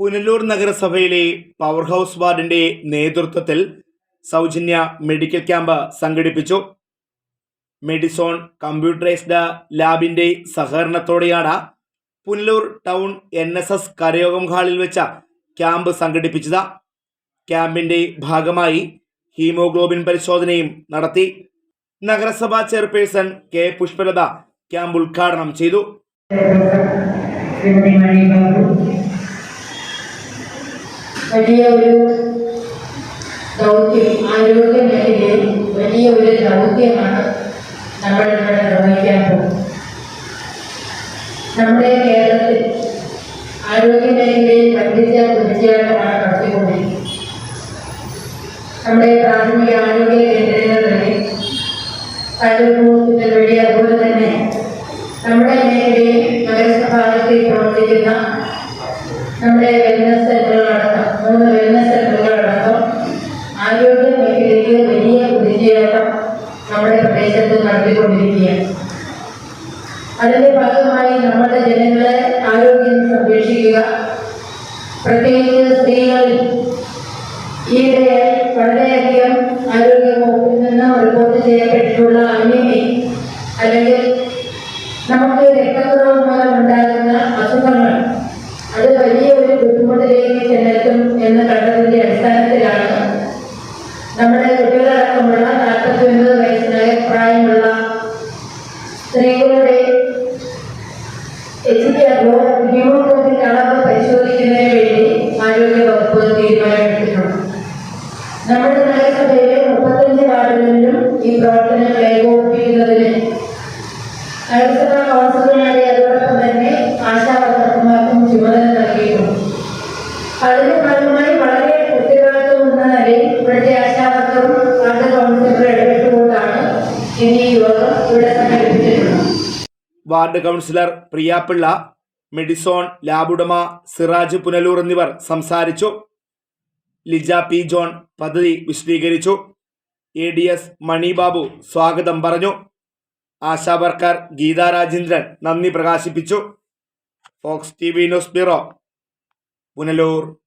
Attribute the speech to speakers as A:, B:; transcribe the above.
A: പുനലൂർ നഗരസഭയിലെ power house വാർഡിന്റെ നേതൃത്വത്തിൽ സൗജന്യ മെഡിക്കൽ ക്യാമ്പ് സംഘടിപ്പിച്ചു. മെഡിസോൺ കമ്പ്യൂട്ടറൈസ്ഡ് ലാബിന്റെ സഹകരണത്തോടെയാണ് Punalur town N S S കരയോഗം ഹാളിൽ വെച്ച ക്യാമ്പ് സംഘടിപ്പിച്ചത്. ക്യാമ്പിന്റെ ഭാഗമായി ഹീമോഗ്ലോബിൻ പരിശോധനയും നടത്തി. നഗരസഭാ ചെയർപേഴ്സൺ കെ പുഷ്പലത ക്യാമ്പ് ഉദ്ഘാടനം ചെയ്തു.
B: വലിയ ഒരു ദൗത്യം ആരോഗ്യ മേഖലയിൽ വലിയ ഒരു ദൗത്യമാണ് നമ്മൾ ഇവിടെ നിർവഹിക്കാൻ പോകുന്നത്. നമ്മുടെ കേരളത്തിൽ ആരോഗ്യ മേഖലയിൽ വൻപിച്ച കുതിച്ചുചാട്ടമാണ് നടത്തിക്കൊണ്ടിരിക്കുന്നത്. നമ്മുടെ പ്രാഥമിക ആരോഗ്യ കേന്ദ്രങ്ങളിൽ താലൂക്ക് ഹോസ്പിറ്റൽ വഴി അതുപോലെ തന്നെ നമ്മുടെ മേഖലയിൽ നമ്മുടെ പ്രദേശത്ത് നടത്തിക്കൊണ്ടിരിക്കുകയാണ്. അതിന്റെ ഭാഗമായി നമ്മുടെ ജനങ്ങളെ ആരോഗ്യം സംരക്ഷിക്കുക. പ്രത്യേകിച്ച് സ്ത്രീകളിൽ ഈയിടെയായി വളരെയധികം ആരോഗ്യ വകുപ്പിൽ നിന്ന് റിപ്പോർട്ട് ചെയ്യപ്പെട്ടിട്ടുള്ള അനിമി അല്ലെങ്കിൽ നമുക്ക് രക്തക്കുറവ് സ്ത്രീകളുടെ എച്ച് ഹീമോഗ്ലോബിൻ അളവ് പരിശോധിക്കുന്നതിന് വേണ്ടി ആരോഗ്യ വകുപ്പ് തീരുമാനമെടുത്തിട്ടുണ്ട്. നമ്മുടെ നഗരസഭയിലെ മുപ്പത്തഞ്ച് വാർഡുകളിലും ഈ പ്രവർത്തനം ഏകോപിപ്പിക്കുന്നതിന് നഗരസഭാ കൗൺസിലർമാരെ അതോടൊപ്പം തന്നെ ആശാ ചുമതല നൽകിയിട്ടുണ്ട്. അതിന്റെ വാർഡ്
A: കൗൺസിലർ പ്രിയാപിള്ള മെഡിസോൺ ലാബുടമ സിറാജ് പുനലൂർ എന്നിവർ സംസാരിച്ചു. ലിജ പി ജോൺ പദ്ധതി വിശദീകരിച്ചു. എ ഡി എസ് മണിബാബു സ്വാഗതം പറഞ്ഞു. ആശാ വർക്കർ ഗീതാ രാജേന്ദ്രൻ നന്ദി പ്രകാശിപ്പിച്ചു. Fox T V news bureau Punalur.